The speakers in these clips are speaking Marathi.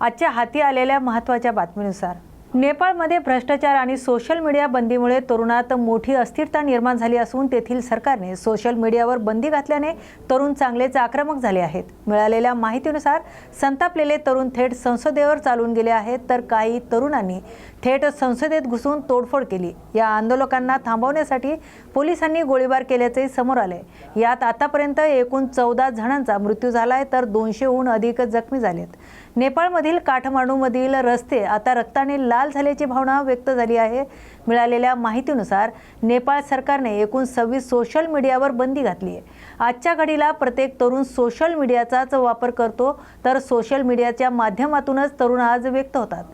आजच्या हाती आलेल्या महत्त्वाच्या बातमीनुसार. नेपाळमध्ये भ्रष्टाचार आणि सोशल मीडिया बंदीमुळे तरुणात मोठी अस्थिरता निर्माण झाली असून तेथील सरकारने सोशल मीडियावर बंदी घातल्याने तरुण चांगलेच आक्रमक झाले आहेत. मिळालेल्या माहितीनुसार संतापलेले तरुण थेट संसदेवर चालून गेले आहेत तर काही तरुणांनी थेट संसदेत घुसून तोडफोड केली. या आंदोलकांना थांबवण्यासाठी पोलिसांनी गोळीबार केल्याचे समोर आले. यात आतापर्यंत एकूण चौदा जणांचा मृत्यू झालाय तर दोनशेहून अधिक जखमी झालेत. नेपाळमधील काठमांडूमधील रस्ते आता रक्ताने लाल झाल्याची भावना व्यक्त झाली आहे. मिळालेल्या माहितीनुसार नेपाळ सरकारने एकूण सव्वीस सोशल मीडियावर बंदी घातली आहे. आजच्या घडीला प्रत्येक तरुण सोशल मीडियाचाच वापर करतो तर सोशल मीडियाच्या माध्यमातूनच तरुण आज व्यक्त होतात.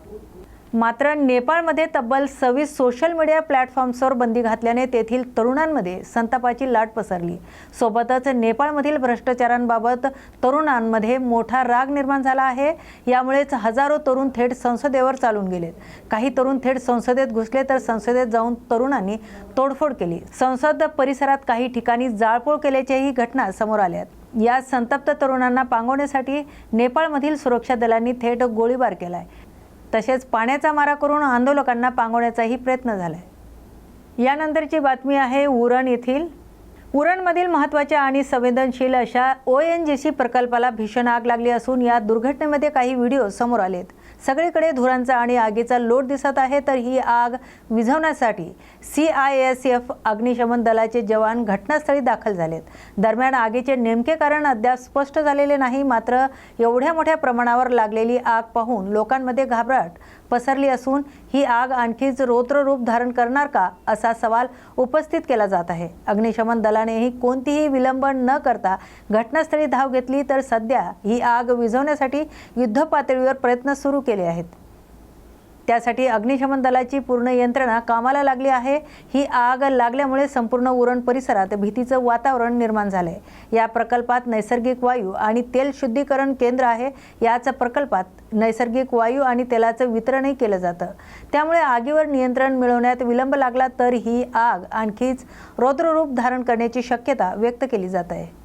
मात्र नेपाळमध्ये तब्बल सव्वीस सोशल मीडिया प्लॅटफॉर्म्सवर बंदी घातल्याने तेथील तरुणांमध्ये संतापाची लाट पसरली. सोबतच नेपाळमधील भ्रष्टाचारांबाबत तरुणांमध्ये मोठा राग निर्माण झाला आहे. यामुळेच हजारो तरुण थेट संसदेवर चालून गेलेत. काही तरुण थेट संसदेत घुसले तर संसदेत जाऊन तरुणांनी तोडफोड केली. संसद परिसरात काही ठिकाणी जाळपोळ केल्याच्याही घटना समोर आल्यात या संतप्त तरुणांना पांगवण्यासाठी नेपाळमधील सुरक्षा दलांनी थेट गोळीबार केला आहे तसेच पाण्याचा मारा करून आंदोलकांना पांगवण्याचाही प्रयत्न झाला आहे यानंतरची बातमी आहे उरण येथील. उरणमधील महत्त्वाच्या आणि संवेदनशील अशा ओ एन जी सी प्रकल्पाला भीषण आग लागली असून या दुर्घटनेमध्ये काही व्हिडिओ समोर आलेत. सगळीकडे धुरांचा आणि आगीचा लोट दिसत आहे तर ही आग विझवण्यासाठी सी आय एस एफ अग्निशमन दलाचे जवान घटनास्थळी दाखल झालेत. दरम्यान आगीचे नेमके कारण अद्याप स्पष्ट झालेले नाही मात्र एवढ्या मोठ्या प्रमाणावर लागलेली आग पाहून लोकांमध्ये घाबराट पसरली असून ही आग आणखीच रौद्र रूप धारण करणार का असा सवाल उपस्थित केला जात आहे. अग्निशमन दलानेही कोणतीही विलंब न करता घटनास्थळी धाव घेतली तर सध्या ही आग विझवण्यासाठी युद्ध पातळीवर प्रयत्न सुरू केले आहेत. त्यासाठी अग्निशमन दलाची पूर्ण यंत्रणा कामाला लागली आहे. ही आग लागल्यामुळे संपूर्ण उरण परिसरात भीतीचं वातावरण निर्माण झालं आहे या प्रकल्पात नैसर्गिक वायू आणि तेल शुद्धीकरण केंद्र आहे. याच प्रकल्पात नैसर्गिक वायू आणि तेलाचं वितरणही केलं जातं. त्यामुळे आगीवर नियंत्रण मिळवण्यात विलंब लागला तर ही आग आणखीच रौद्ररूप धारण करण्याची शक्यता व्यक्त केली जात आहे.